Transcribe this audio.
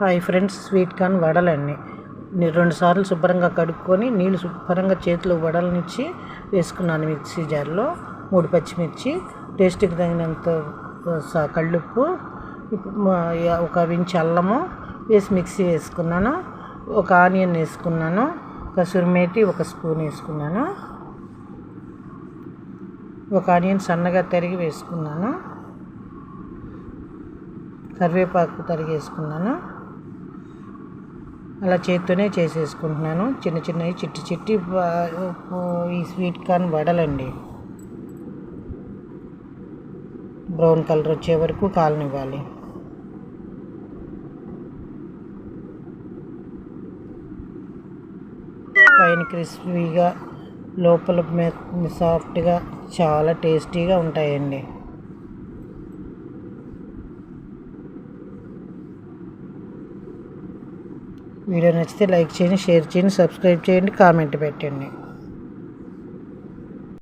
Hi friends sweet corn వడలండి నేను రెండు సార్లు శుభ్రంగా కడుక్కొని నీళ్ళు శుభ్రంగా చేతిలో వడలనిచ్చి వేసుకున్నాను మిక్సీ జార్లో. మూడు పచ్చిమిర్చి టేస్ట్కి తగినంత కళ్ళుప్పు ఒక వించి అల్లము వేసి మిక్సీ వేసుకున్నాను. ఒక ఆనియన్ వేసుకున్నాను. కసూరి ఒక స్పూన్ వేసుకున్నాను. ఒక ఆనియన్ సన్నగా తరిగి వేసుకున్నాను. కరివేపాకు తరిగేసుకున్నాను అలా చేత్తోనే చేసేసుకుంటున్నాను. చిన్న చిన్నవి చిట్టి చిట్టి ఈ స్వీట్ కార్న్ వడలండి. బ్రౌన్ కలర్ వచ్చే వరకు కాలనివ్వాలి. పైన క్రిస్పీగా లోపల సాఫ్ట్గా చాలా టేస్టీగా ఉంటాయండి. వీడియో నచ్చితే లైక్ చేయండి షేర్ చేయండి సబ్స్క్రైబ్ చేయండి కామెంట్ పెట్టండి.